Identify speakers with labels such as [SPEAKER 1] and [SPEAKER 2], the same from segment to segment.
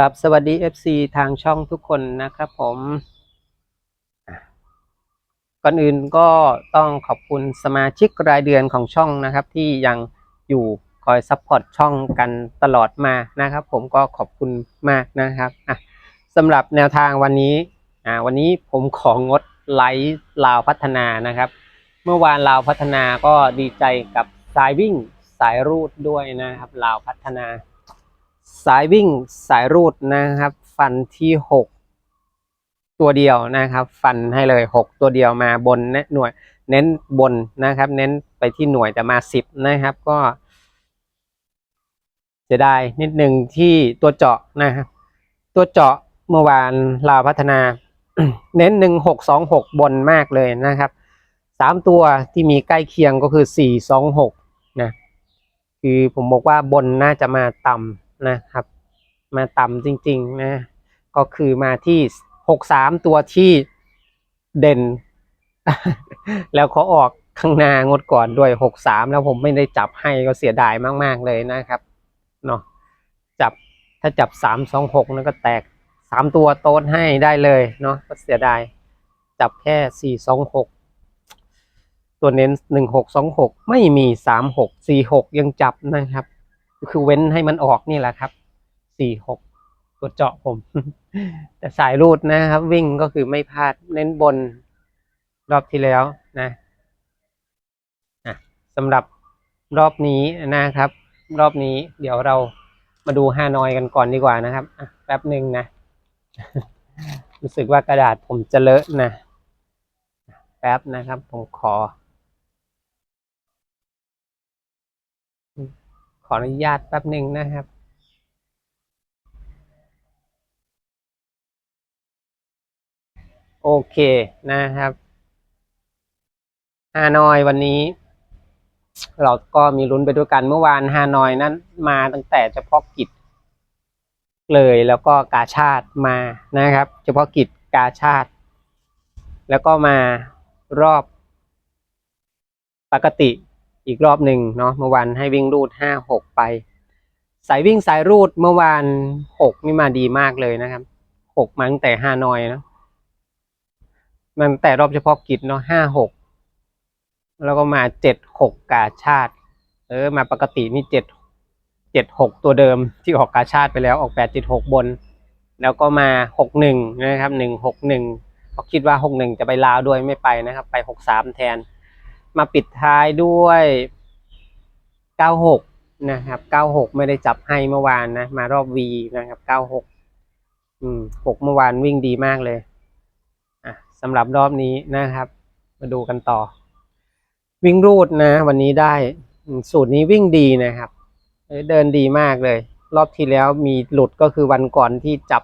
[SPEAKER 1] ครับสวัสดี FC ทางช่องทุกคนนะครับผมอะก่อนอื่นก็ต้องขอบคุณสมาชิกรายเดือนของช่องนะครับ ที่ยังอยู่คอยซัพพอร์ตช่องกันตลอดมานะครับ ผมก็ขอบคุณมากนะครับอะสำหรับแนวทางวันนี้อ่าวันนี้ผมของงดไลฟ์ลาวพัฒนานะครับ เมื่อวานลาวพัฒนาก็ดีใจกับสายวิ่งสายรูดด้วยนะครับลาวพัฒนา สายวิ่งสายรูดนะครับ ฟันที่หกตัวเดียวนะครับ ฟันให้เลยหกตัวเดียวมาบนเน้นหน่วย เน้นบนนะครับ เน้นไปที่หน่วยแต่มาสิบนะครับก็จะได้นิดหนึ่งที่ตัวเจาะนะครับ ตัวเจาะเมื่อวานลาวพัฒนา เน้นหนึ่งหกสองหกบนมากเลยนะครับสามตัวที่มีใกล้เคียงก็คือสี่สองหกนะคือผมบอกว่าบนน่าจะมาต่ำ นะครับ มาต่ำจริงๆนะ ก็คือมาที่หกสามตัวที่เด่น แล้วเขาออกข้างหน้างดก่อนด้วยหกสามแล้วผมไม่ได้จับให้ก็เสียดายมากๆเลยนะครับเนาะจับถ้าจับสามสองหกนั่นก็แตกสามตัวโต๊ดให้ได้เลยเนาะก็เสียดายจับแค่สี่สองหกตัวเน้นหนึ่งหกสองหกไม่มีสามหกสี่หกยังจับนะครับ คือเว้นให้มันออกนี่แหละครับสี่หกตัวเจาะผม แต่สายรูดนะครับ วิ่งก็คือไม่พลาดเน้นบนรอบที่แล้วนะอะสำหรับรอบนี้นะครับ รอบนี้เดี๋ยวเรามาดูฮานอยกันก่อนดีกว่านะครับแป๊บหนึ่งนะ รู้สึกว่ากระดาษผมจะเลอะนะ แป๊บนะครับ ผมขอ ขออนุญาตแป๊บหนึ่งนะครับโอเคนะครับฮานอยวันนี้ เราก็มีลุ้นไปด้วยกันเมื่อวานฮานอยนั้นมาตั้งแต่เฉพาะกิจ เลยแล้วก็กาชาติมานะครับ เฉพาะกิจกาชาติ แล้วก็มารอบปกติ อีกรอบหนึ่งเนาะเมื่อวานให้วิ่งรูดห้าหกไป สายวิ่งสายรูดเมื่อวานหกนี่มาดีมากเลยนะครับหกมาตั้งแต่ฮานอยเนาะมันแต่รอบเฉพาะกิจเนาะห้าหกแล้วก็มาเจ็ดหกกาชาติ เออ มาปกตินี่เจ็ดเจ็ดหกตัวเดิมที่ออกกาชาติไปแล้วออกแปดเจ็ดหกบน แล้วก็มาหกหนึ่งนะครับหนึ่งหกหนึ่งเพราคิดว่าหกหนึ่งจะไปลาวด้วยไม่ไปนะครับ ไปหกสามแทน มาปิดท้ายด้วยเก้าหกนะครับเก้าหกไม่ได้จับให้เมื่อวานนะ มารอบวีนะครับเก้าหกอืมหกเมื่อวานวิ่งดีมากเลย อะสำหรับรอบนี้นะครับ มาดูกันต่อ วิ่งรูดนะ วันนี้ได้ สูตรนี้วิ่งดีนะครับ เดินดีมากเลย รอบที่แล้วมีหลุดก็คือวันก่อนที่จับ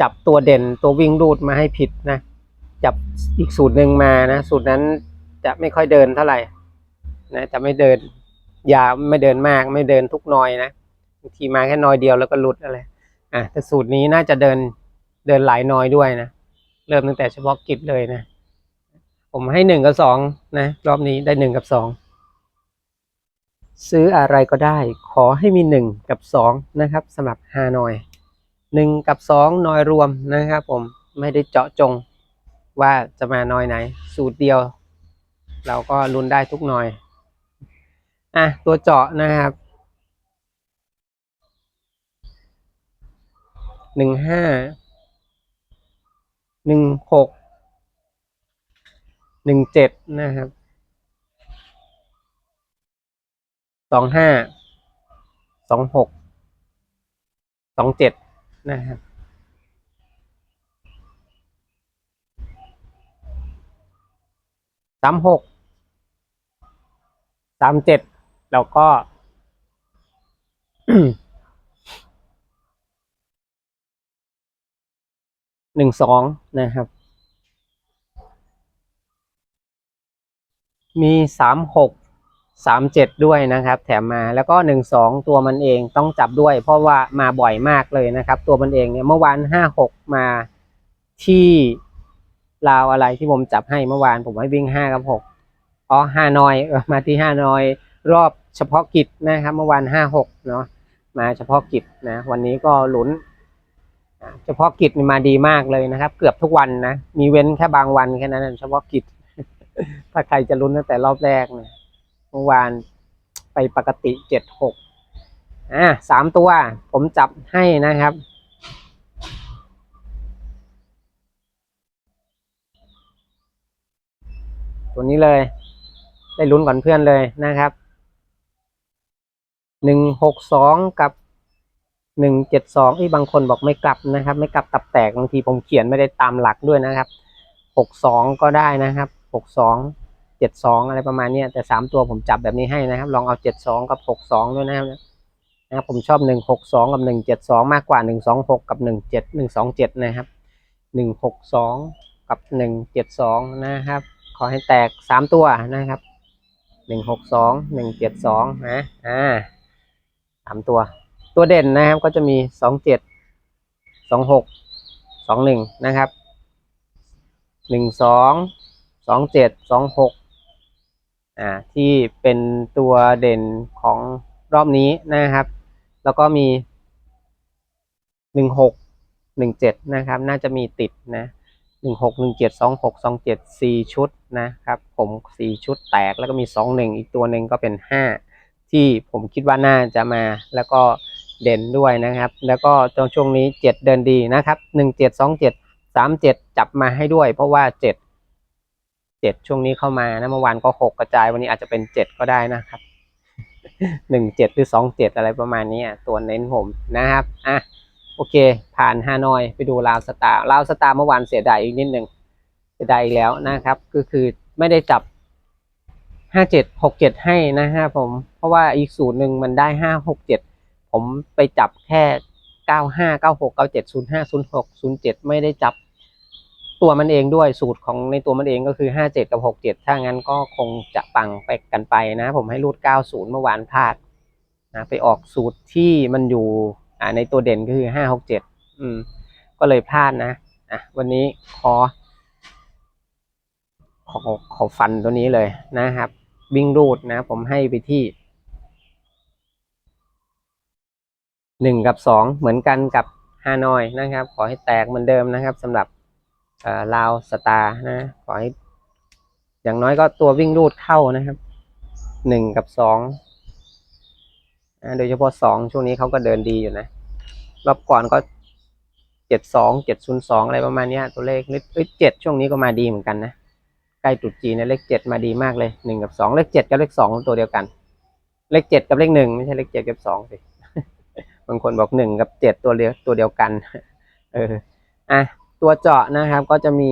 [SPEAKER 1] จับตัวเด่นตัววิ่งรูดมาให้ผิดนะ จับอีกสูตรหนึ่งมานะ สูตรนั้นจะไม่ค่อยเดินเท่าไหร่นะจะไม่เดินยาวไม่เดินมากไม่เดินทุกนอยนะบางทีมาแค่นอยเดียวแล้วก็หลุดอะไรอะแต่สูตรนี้น่าจะเดินเดินหลายนอยด้วยนะเริ่มตั้งแต่เฉพาะกิจเลยนะ ผมให้หนึ่งกับสองนะรอบนี้ได้หนึ่งกับสองซื้ออะไรก็ได้ ขอให้มีหนึ่งกับสองนะครับสำหรับฮานอยหนึ่งกับสองนอยรวมนะครับผมไม่ได้เจาะจง ว่าจะมานอยไหน สูตรเดียว เราก็ลุ้นได้ทุกหน่อย อะ ตัวเจาะนะครับหนึ่งห้าหนึ่งหกหนึ่งเจ็ดนะครับสองห้าสองหกสองเจ็ดนะครับ สามหกสามเจ็ดแล้วก็หนึ่งสองนะครับ มีสามหกสามเจ็ดด้วยนะครับ แถมมาแล้วก็หนึ่งสองตัวมันเองต้องจับด้วย เพราะว่ามาบ่อยมากเลยนะครับ ตัวมันเองเนี่ยเมื่อวานห้าหกมาที่ ราวอะไรที่ผมจับให้เมื่อวานผมให้วิ่งห้ากับหกอ๋อฮานอยมาที่ฮานอย รอบเฉพาะกิจนะครับ เมื่อวานห้าหกเนาะมาเฉพาะกิจนะวันนี้ก็ลุ้นเฉพาะกิจมาดีมากเลยนะครับ เกือบทุกวันนะมีเว้นแค่บางวันแค่นั้นเฉพาะกิจ ถ้าใครจะลุ้นตั้งแต่รอบแรกเนี่ยเมื่อวานไปปกติเจ็ดหกอ่าสามตัวผมจับให้นะครับ ตัวนี้เลย ได้ลุ้นก่อนเพื่อนเลยนะครับหนึ่งหกสองกับหนึ่งเจ็ดสองที่บางคนบอกไม่กลับนะครับ ไม่กลับตับแตกบางทีผมเขียนไม่ได้ตามหลักด้วยนะครับหกสองก็ได้นะครับหกสองเจ็ดสองอะไรประมาณนี้แต่สามตัวผมจับแบบนี้ให้นะครับ ลองเอาเจ็ดสองกับหกสองด้วยนะครับนะครับผมชอบหนึ่งหกสองกับหนึ่งเจ็ดสองมากกว่าหนึ่งสองหกกับหนึ่งเจ็ดหนึ่งสองเจ็ดนะครับหนึ่งหกสองกับหนึ่งเจ็ดสองนะครับ ขอให้แตกสามตัวนะครับหนึ่งหกสองหนึ่งเจ็ดสองนะอ่าสามตัว ตัวเด่นนะครับก็จะมีสองเจ็ดสองหกสองหนึ่งนะครับหนึ่งสองสองเจ็ดสองหกอ่าที่เป็นตัวเด่นของรอบนี้นะครับ แล้วก็มีหนึ่งหกหนึ่งเจ็ดนะครับ น่าจะมีติดนะ หนึ่งหกหนึ่งเจ็ดสองหกสองเจ็ดสี่ชุดนะครับ ผมสี่ชุดแตกแล้วก็มีสองหนึ่งอีกตัวหนึ่งก็เป็นห้าที่ผมคิดว่าน่าจะมาแล้วก็เด่นด้วยนะครับ แล้วก็ตรงช่วงนี้เจ็ดเดินดีนะครับหนึ่งเจ็ดสองเจ็ดสามเจ็ดจับมาให้ด้วย เพราะว่าเจ็ดเจ็ดช่วงนี้เข้ามานะเมื่อวานก็หกกระจายวันนี้อาจจะเป็นเจ็ดก็ได้นะครับหนึ่งเจ็ดหรือสองเจ็ดอะไรประมาณนี้อะตัวเน้นผมนะครับอะ โอเค ผ่านฮานอยไปดูลาวสตาร์ลาวสตาร์เมื่อวานเสียดายอีกนิดหนึ่งเสียดายอีกแล้วนะครับ ก็คือไม่ได้จับห้าเจ็ดหกเจ็ดให้นะฮะผม เพราะว่าอีกสูตรหนึ่งมันได้ห้าหกเจ็ดผมไปจับแค่เก้าห้าเก้าหกเก้าเจ็ดศูนย์ห้าศูนย์หกศูนย์เจ็ดไม่ได้จับตัวมันเองด้วยสูตรของในตัวมันเองก็คือห้าเจ็ดกับหกเจ็ดถ้างั้นก็คงจะปังไปกันไปนะ ผมให้รูดเก้าศูนย์เมื่อวานพลาดนะไปออกสูตรที่มันอยู่ อ่าในตัวเด่นก็คือห้าหกเจ็ดอืม ก็เลยพลาดนะอะวันนี้ขอ ขอขอฟันตัวนี้เลยนะครับ วิ่งรูดนะ ผมให้ไปที่หนึ่งกับสองเหมือนกันกับฮานอยนะครับ ขอให้แตกเหมือนเดิมนะครับสำหรับเอ่อลาวสตาร์นะ ขอให้ อย่างน้อยก็ตัววิ่งรูดเข้านะครับหนึ่งกับสองนะโดยเฉพาะสองช่วงนี้เขาก็เดินดีอยู่นะ รอบก่อนก็เจ็ดสองเจ็ดศูนย์สองอะไรประมาณเนี้ยตัวเลขนิดเอ้ยเจ็ดช่วงนี้ก็มาดีเหมือนกันนะใกล้ตรุษจีนเนี่ยเลขเจ็ดมาดีมากเลยหนึ่งกับสองเลขเจ็ดกับเลขสองตัวเดียวกัน เลขเจ็ดกับเลขหนึ่งไม่ใช่เลขเจ็ดกับสองสิบางคนบอกหนึ่งกับเจ็ดตัวเดียวตัวเดียวกัน เอออะตัวเจาะนะครับก็จะมี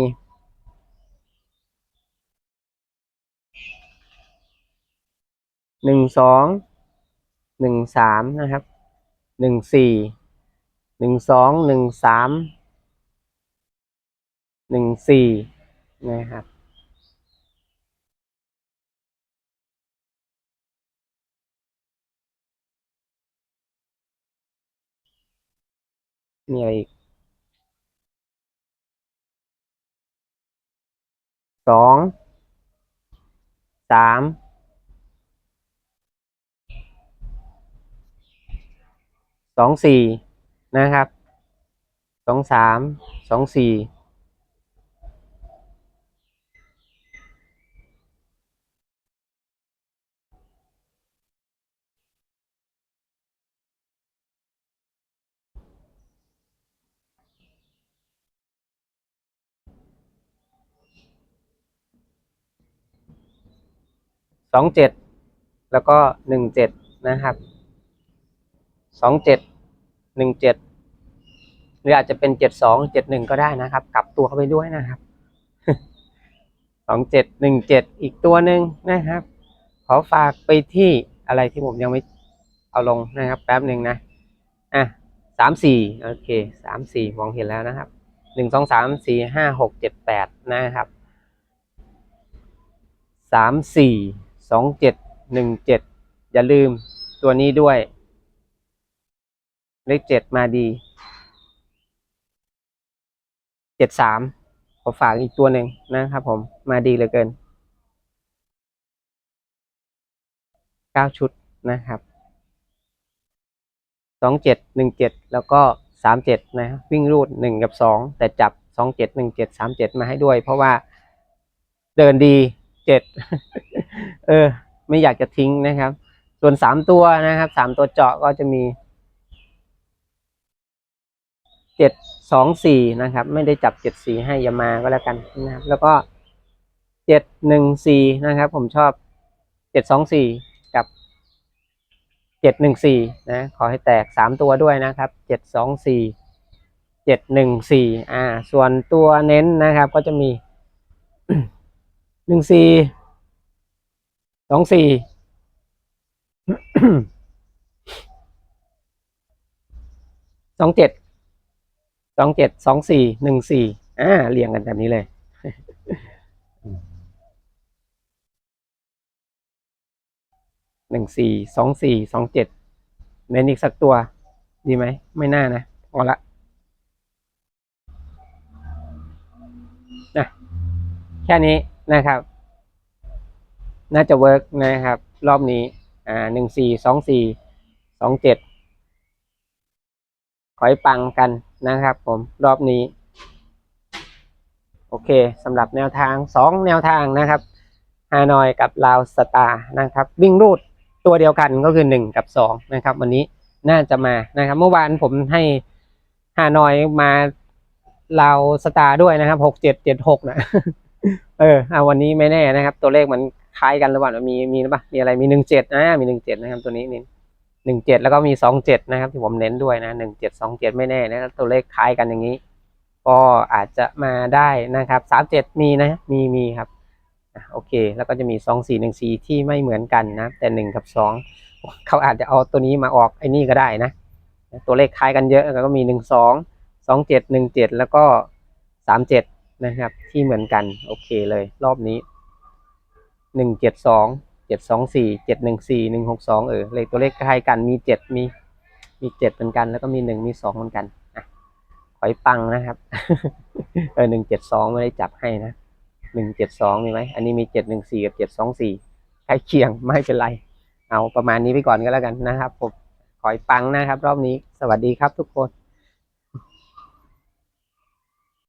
[SPEAKER 1] หนึ่งสองหนึ่งสามนะครับหนึ่งสี่ หนึ่งสองหนึ่งสามหนึ่งสี่นะครับมีอะไรอีกสองสามสองสี่ นะครับสองสามสองสี่สองเจ็ดแล้วก็หนึ่งเจ็ดนะครับสองเจ็ด หนึ่งเจ็ดหรืออาจจะเป็นเจ็ดสองเจ็ดหนึ่งก็ได้นะครับ กลับตัวเข้าไปด้วยนะครับสองเจ็ดหนึ่งเจ็ดอีกตัวหนึ่งนะครับ ขอฝากไปที่อะไรที่ผมยังไม่เอาลงนะครับ แป๊บหนึ่งนะอะสามสี่โอเคสามสี่มองเห็นแล้วนะครับหนึ่งสองสามสี่ห้าหกเจ็ดแปดนะครับสามสี่สองเจ็ดหนึ่งเจ็ดอย่าลืมตัวนี้ด้วย เลขเจ็ดมาดีเจ็ดสามขอฝากอีกตัวหนึ่งนะครับผมมาดีเหลือเกินเก้าชุดนะครับสองเจ็ดหนึ่งเจ็ดแล้วก็สามเจ็ดนะวิ่งรูดหนึ่งกับสองแต่จับสองเจ็ดหนึ่งเจ็ดสามเจ็ดมาให้ด้วย เพราะว่าเดินดีเจ็ดเออ ไม่อยากจะทิ้งนะครับ ส่วนสามตัวนะครับสามตัวเจาะก็จะมีเจ็ดสองสี่นะครับ ไม่ได้จับเจ็ดสี่ให้อยามาก็แล้วกันนะครับ แล้วก็เจ็ดหนึ่งสี่นะครับ ผมชอบเจ็ดสองสี่กับเจ็ดหนึ่งสี่นะ ขอให้แตกสามตัวด้วยนะครับเจ็ดสองสี่เจ็ดหนึ่งสี่อ่า ส่วนตัวเน้นนะครับ ก็จะมีหนึ่งสี่สองสี่สองเจ็ด สองเจ็ดสองสี่หนึ่งสี่อ่าเรียงกันแบบนี้เลยหนึ่งสี่สองสี่สองเจ็ดเน้นอีกสักตัว ดีไหม ไม่น่านะพอละนะแค่นี้นะครับ น่าจะเวิร์กนะครับ รอบนี้ อ่าหนึ่งสี่สองสี่สองเจ็ดขอให้ปังกัน นะครับ ผมรอบนี้ โอเคสำหรับแนวทางสองแนวทางนะครับฮานอยกับลาวสตาร์นะครับ วิ่งรูดตัวเดียวกันก็คือหนึ่งกับสองนะครับ วันนี้น่าจะมานะครับ เมื่อวานผมให้ฮานอยมาลาวสตาร์ด้วยนะครับหกเจ็ดเจ็ดหกนะเออเอาวันนี้ไม่แน่นะครับ ตัวเลขมันคล้ายกันหรือเปล่ามีมีหรือเปล่ามีอะไรมีหนึ่งเจ็ดนะมีหนึ่งเจ็ดนะครับตัวนี้นี่ หนึ่งเจ็ดแล้วก็มีสองเจ็ดนะครับ ที่ผมเน้นด้วยนะหนึ่งเจ็ดสองเจ็ดไม่แน่นะตัวเลขคล้ายกันอย่างนี้ ก็อาจจะมาได้นะครับสามเจ็ดมีนะมีมีครับโอเค แล้วก็จะมีสองสี่หนึ่งสี่ที่ไม่เหมือนกันนะ แต่หนึ่งกับสองเขาอาจจะเอาตัวนี้มาออกไอ้นี่ก็ได้นะ ตัวเลขคล้ายกันเยอะแล้วก็มีหนึ่งสองสองเจ็ดหนึ่งเจ็ดแล้วก็สามเจ็ดนะครับ ที่เหมือนกัน โอเคเลยรอบนี้หนึ่งเจ็ดสอง จ็ดสองสี่เจ็ดหนึ่งสี่หนึ่งหกสองเออเลขตัวเลขคล้ายกันมีเจ็ดมีมีเจ็ดเหมือนกัน แล้วก็มีหนึ่งมีสองเหมือนกันอะขอยปังนะครับ เออหนึ่งเจ็ดสองไม่ได้จับให้นะหนึ่งเจ็ดสองมีไหมอันนี้มีเจ็ดหนึ่งสี่กับเจ็ดสองสี่ใกล้เคียงไม่เป็นไร เอาประมาณนี้ไปก่อนก็แล้วกันนะครับผมขอยปังนะครับ รอบนี้สวัสดีครับทุกคน